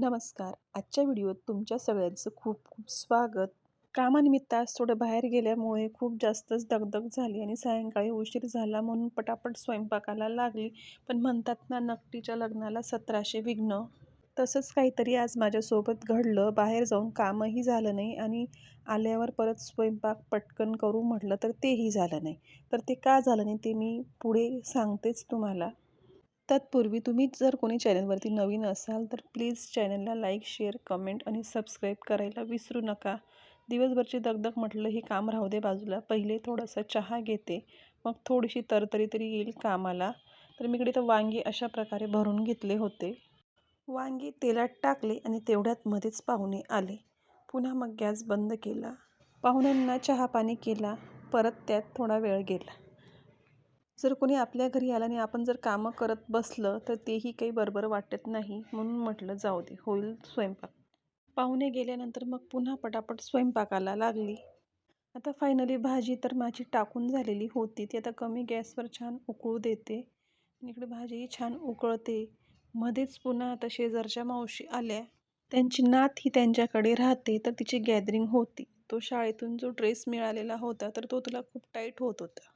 नमस्कार. आजच्या व्हिडिओत तुमच्या सगळ्यांचं खूप खूप स्वागत. कामानिमित्त आज थोडं बाहेर गेल्यामुळे खूप जास्तच दगदग झाली आणि सायंकाळी उशीर झाला म्हणून पटापट स्वयंपाकाला लागली. पण म्हणतात ना नकटीच्या लग्नाला सतराशे विघ्न. तसंच काहीतरी आज माझ्यासोबत घडलं. बाहेर जाऊन कामही झालं नाही आणि आल्यावर परत स्वयंपाक पटकन करू म्हटलं तर तेही झालं नाही. तर ते का झालं नाही ते मी पुढे सांगतेच तुम्हाला. तत्पूर्वी तुम्ही जर कोणी चॅनलवरती नवीन असाल तर प्लीज चॅनलला लाईक शेअर कमेंट आणि सबस्क्राईब करायला विसरू नका. दिवसभरची दगदग म्हटलं हे काम राहू दे बाजूला. पहिले थोडासा चहा घेते. मग थोडीशी तरतरी तरी येईल कामाला. तर मी इकडे तर वांगी अशा प्रकारे भरून घेतले होते. वांगी तेलात टाकले आणि तेवढ्यात मध्येच पाहुणे आले. पुन्हा मग गॅस बंद केला. पाहुण्यांना चहा पाणी केला. परत त्यात थोडा वेळ गेला. जर कोणी आपल्या घरी आला आणि आपण जर कामं करत बसलं तर तेही काही बरोबर वाटत नाही म्हणून म्हटलं जाऊ दे होईल स्वयंपाक. पाहुणे गेल्यानंतर मग पुन्हा पटापट स्वयंपाकाला लागली. आता फायनली भाजी तर माझी टाकून झालेली होती ती आता कमी गॅसवर छान उकळू देते. आणि इकडे भाजीही छान उकळते. मध्येच पुन्हा आता शेजारच्या मावशी आल्या. त्यांची नात ही त्यांच्याकडे राहते तर तिची गॅदरिंग होती. तो शाळेतून जो ड्रेस मिळालेला होता तर तो तुला खूप टाईट होत होता.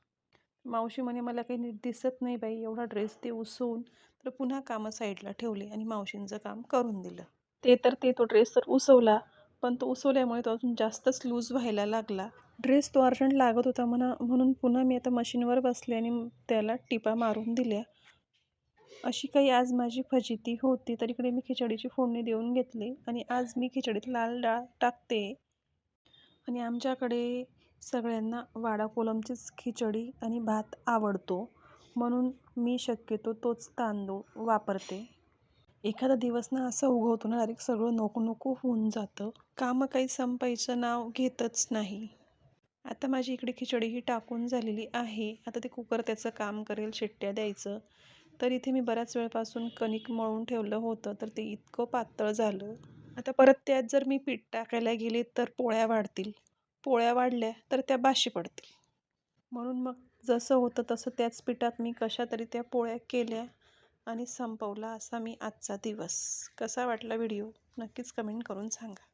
मावशी म्हणे मला काही नीट दिसत नाही बाई एवढा ड्रेस ते उसवून तर पुन्हा कामं साईडला ठेवले आणि मावशींचं काम करून दिलं. ते तर ते तो ड्रेस तर उसवला पण तो उसवल्यामुळे तो अजून जास्तच लूज व्हायला लागला. ड्रेस तो अर्जंट लागत होता म्हणा म्हणून पुन्हा मी आता मशीनवर बसले आणि त्याला टिपा मारून दिल्या. अशी काही आज माझी फजिती होती तर इकडे मी खिचडीची फोडणी देऊन घेतली आणि आज मी खिचडीत लाल डाळ टाकते. आणि आमच्याकडे सगळ्यांना वाडा कोलमचीच खिचडी आणि भात आवडतो म्हणून मी शक्यतो तोच तांदूळ वापरते. एखादा दिवस ना असं उगवतो ना डायरेक्ट सगळं नको नको होऊन जातं. कामं काही संपायचं नाव घेतच नाही. आता माझी इकडे खिचडी ही टाकून झालेली आहे. आता ते कुकर त्याचं काम करेल शिट्ट्या द्यायचं. तर इथे मी बऱ्याच वेळपासून कणिक मळून ठेवलं होतं तर ते इतकं पातळ झालं. आता परत त्यात जर मी पीठ टाकायला गेले तर पोळ्या वाढतील. पोळ्या वाढल्या तर त्या बाशी पडतील. म्हणून मग जसं होतं तसं त्याच पिठात मी कशा तरी त्या पोळ्या केल्या आणि संपवला असा मी आजचा दिवस. कसा वाटला व्हिडिओ? नक्कीच कमेंट करून सांगा.